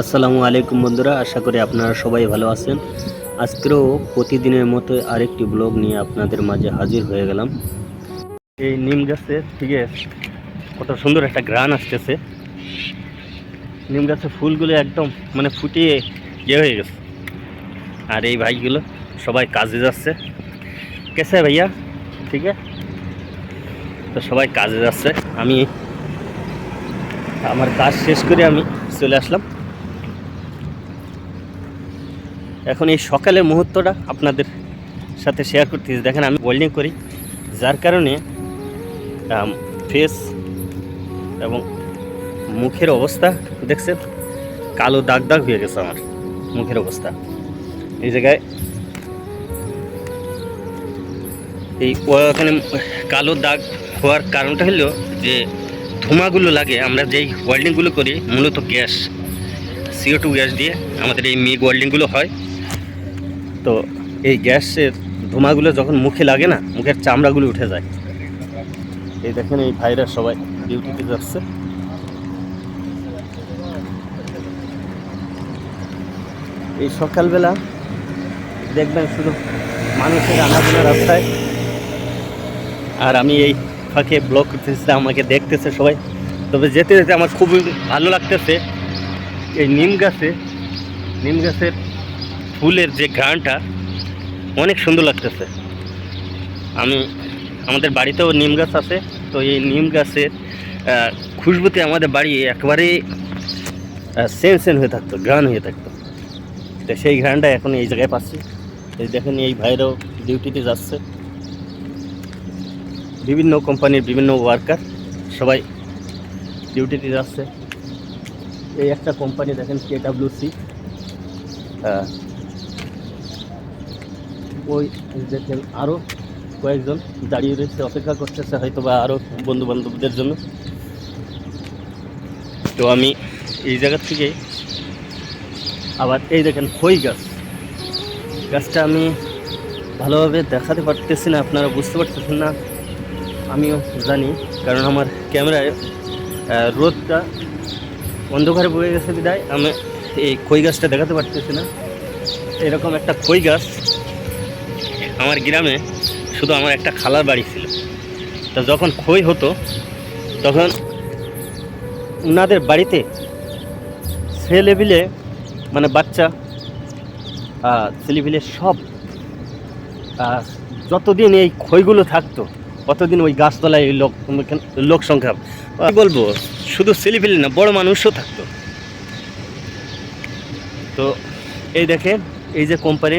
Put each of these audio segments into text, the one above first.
আসসালামু আলাইকুম বন্ধুরা, আশা করি আপনারা সবাই ভালো আছেন। আজকেও প্রতিদিনের মতো আরেকটি ব্লগ নিয়ে আপনাদের মাঝে হাজির হয়ে গেলাম। এই নিম গাছে ঠিক আছে কত সুন্দর একটা গ্রান আসতেছে। নিম গাছের ফুলগুলো একদম মানে ফুটিয়ে ইয়ে হয়ে গেছে। আর এই ভাইগুলো সবাই কাজে যাচ্ছে। কেসে ভাইয়া? ঠিক আছে? তো সবাই কাজে যাচ্ছে। আমি আমার কাজ শেষ করে আমি চলে আসলাম। এখন এই সকালের মুহূর্তটা আপনাদের সাথে শেয়ার করতেছি। দেখেন আমি ওয়েল্ডিং করি, যার কারণে ফেস এবং মুখের অবস্থা, দেখছেন? কালো দাগ দাগ হয়ে গেছে আমার মুখের অবস্থা। এই জায়গায় এই ওখানে কালো দাগ হওয়ার কারণটা হলো যে ধোঁয়াগুলো লাগে। আমরা যেই ওয়েল্ডিংগুলো করি, মূলত গ্যাস সিও টু গ্যাস দিয়ে আমাদের এই মিগ ওয়েল্ডিংগুলো হয়। তো এই গ্যাসের ধোঁয়াগুলো যখন মুখে লাগে না, মুখের চামড়াগুলো উঠে যায়। এই দেখেন এই ভাইরা সবাই ডিউটিতে যাচ্ছে। এই সকালবেলা দেখবেন শুধু মানুষের আনাগোনা রাস্তায়। আর আমি এই ফাঁকে ব্লগ করতেছি, আমাকে দেখতেছে সবাই। তবে যেতে যেতে আমার খুবই ভালো লাগতেছে। এই নিম গাছে, নিম গাছের ফুলের যে ঘ্রাণটা, অনেক সুন্দর লাগতেছে। আমি, আমাদের বাড়িতেও নিম গাছ আছে, তো এই নিম গাছের খুশবুতে আমাদের বাড়ি একেবারে সেন সেন হয়ে থাকতো, ঘ্রাণ হয়ে থাকতো। তো সেই ঘ্রাণটা এখন এই জায়গায় পাচ্ছি। এই দেখেন, এই ভাইরাও ডিউটিতে যাচ্ছে। বিভিন্ন কোম্পানির বিভিন্ন ওয়ার্কার সবাই ডিউটিতে যাচ্ছে। এই একটা কোম্পানি, দেখেন কে ডাব্লিউসি ওই দেখেন আরও কয়েকজন দাঁড়িয়ে রয়েছে, অপেক্ষা করতেছে হয়তো বা আরও বন্ধু বান্ধবদের জন্য। তো আমি এই জায়গার থেকে আবার এই দেখেন খই গাছ। গাছটা আমি ভালোভাবে দেখাতে পারতেছি না, আপনারা বুঝতে পারতেছেন না, আমিও জানি, কারণ আমার ক্যামেরায় রোদটা অন্ধকারে বয়ে গেছে বিদায়, আমি এই খই গাছটা দেখাতে পারতেছি না। এরকম একটা খই গাছ আমার গ্রামে শুধু আমার একটা খালার বাড়ি ছিল। তো যখন খই হতো, তখন ওনাদের বাড়িতে ছেলেবিলে মানে বাচ্চা ছেলেবিলে সব যতদিন এই খইগুলো থাকতো, ততদিন ওই গাছতলায় লোক লোক সংখ্যা বলব, শুধু ছেলেপিলে না, বড় মানুষও থাকতো। তো এই দেখেন, এই যে কোম্পানি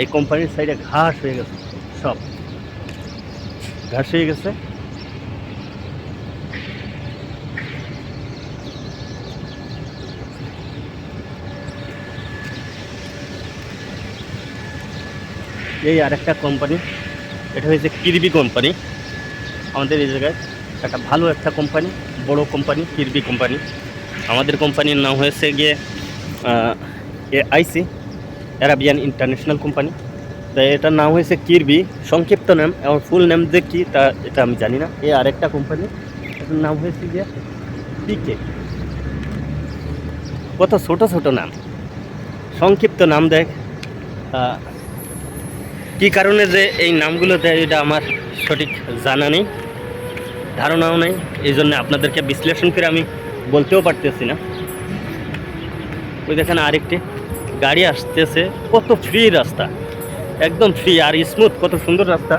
এই কোম্পানির সাইডে ঘাস হয়ে গেছে, সব। ঘাস হয়ে গেছে। এই আরেকটা কোম্পানি, এটা হয়েছে কিরবি কোম্পানি। আমাদের এই জায়গায় একটা ভালো একটা কোম্পানি, বড় কোম্পানি, কিরবি কোম্পানি। আমাদের কোম্পানির নাম হয়েছে গিয়ে A IC. Arabian international company তো এটার নাম হয়েছে কিরবি সংক্ষিপ্ত নাম এবং ফুল নাম যে কী, তা এটা আমি জানি না। এ আরেকটা কোম্পানি এটার নাম হয়েছে গিয়ে পিকে কত ছোট ছোট নাম। সংক্ষিপ্ত নাম দেখ। কী কারণে যে এই নামগুলো দেয়, এটা আমার সঠিক জানা নেই। ধারণাও নেই। এই জন্য আপনাদেরকে বিশ্লেষণ করে আমি বলতেও পারতেছি না। ওই দেখেন আরেকটি। গাড়ি আসতেছে, কত ফ্রি রাস্তা, একদম ফ্রি আর স্মুথ কত সুন্দর রাস্তা।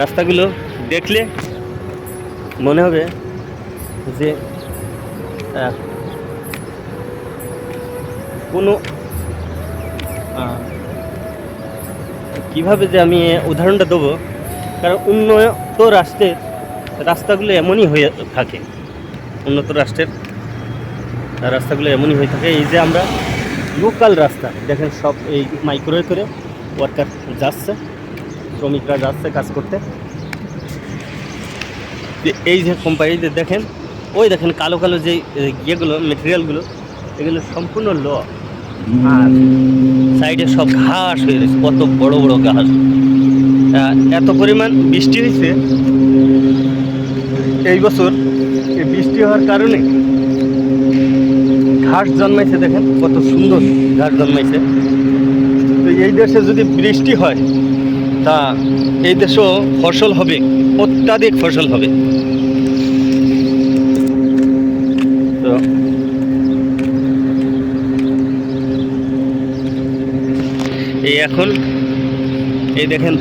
রাস্তাগুলো দেখলে মনে হবে যে কোনো কীভাবে যে আমি উদাহরণটা দেবো, কারণ উন্নত রাষ্ট্রের রাস্তাগুলো এমনই হয়ে থাকে। উন্নত রাষ্ট্রের রাস্তাগুলো এমনই হয়ে থাকে, এই যে আমরা লোকাল রাস্তা। দেখেন সব এই মাইক্রোওয়ে করে ওয়ার্কার যাচ্ছে, শ্রমিকরা যাচ্ছে কাজ করতে। এই যে কোম্পানিতে দেখেন, ওই দেখেন কালো কালো যে ইয়েগুলো মেটেরিয়ালগুলো এগুলো সম্পূর্ণ ল। আর সাইডে সব ঘাস হয়ে গেছে কত বড় বড় ঘাস। এত পরিমাণ বৃষ্টি হয়েছে। এই বছর এই বৃষ্টি হওয়ার কারণে ঘাস জন্মাইছে দেখেন, কত সুন্দর ঘাস জন্মাইছে। তো এই দেশে যদি বৃষ্টি হয়, তা এই দেশেও ফসল হবে, অত্যাধিক ফসল হবে। তো এই এখন এই দেখেন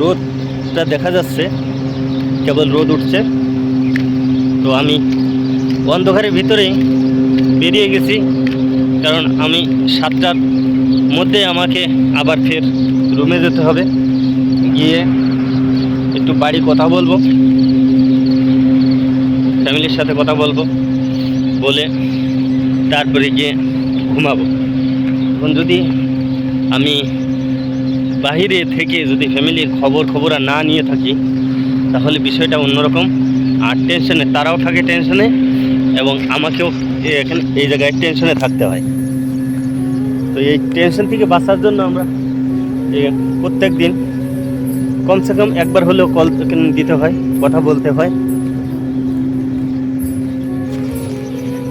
রোদটা দেখা যাচ্ছে, কেবল রোদ উঠছে। তো আমি অন্ধকারের ভিতরেই বেরিয়ে গেছি। কারণ আমি সাতটার মধ্যে আমাকে আবার ফের রুমে যেতে হবে। গিয়ে একটু বাড়ি কথা বলব। ফ্যামিলির সাথে কথা বলব। বলে তারপরে গিয়ে ঘুমাবো। এখন যদি আমি বাহিরে থেকে যদি ফ্যামিলির খবর খবর না নিয়ে থাকি, তাহলে বিষয়টা অন্যরকম। আর টেনশনে তারাও থাকে টেনশনে এবং আমাকেও এখানে এই জায়গায় টেনশনে থাকতে হয়। তো এই টেনশন থেকে বাঁচার জন্য আমরা প্রত্যেক দিন কমসে কম একবার হলেও কল দিতে হয়, কথা বলতে হয়।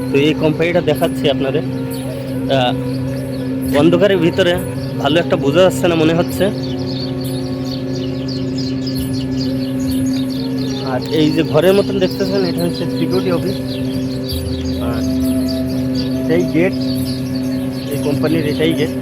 তো এই কোম্পানিটা দেখাচ্ছি আপনাদের। অন্ধকারের ভিতরে ভালো একটা বোঝা যাচ্ছে না মনে হচ্ছে। আর এই যে ঘরের মতন দেখতেছেন এটা হচ্ছে সিকিউরিটি অফিস আর সেই গেট এই কোম্পানির এটাই গেট